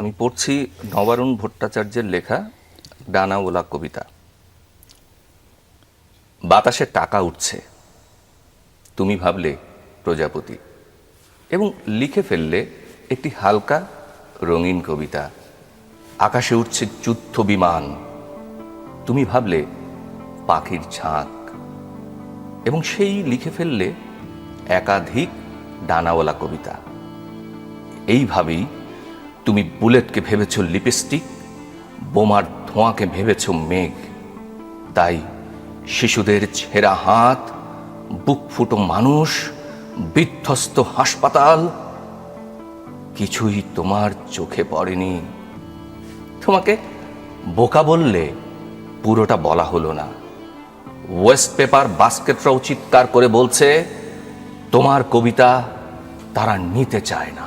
আমি পড়ছি নবারুণ ভট্টাচার্যের লেখা ডানাওলা কবিতা। বাতাসে টাকা উঠছে। তুমি ভাবলে প্রজাপতি। এবং লিখে ফেললে একটি হালকা রঙিন কবিতা। আকাশে উঠছে যুদ্ধ বিমান। তুমি ভাবলে পাখির ঝাঁক। এবং সেই লিখে ফেললে একাধিক ডানাওয়ালা কবিতা। এইভাবেই তুমি বুলেটকে ভেবেছ লিপস্টিক, বোমার ধোঁয়াকে ভেবেছ মেঘ। তাই শিশুদের ছেঁড়া হাত, বুক ফুটো মানুষ, বিধ্বস্ত হাসপাতাল, কিছুই তোমার চোখে পড়েনি। তোমাকে বোকা বললে পুরোটা বলা হলো না। ওয়েস্ট পেপার বাস্কেটরাও চিৎকার করে বলছে, তোমার কবিতা তারা নিতে চায় না।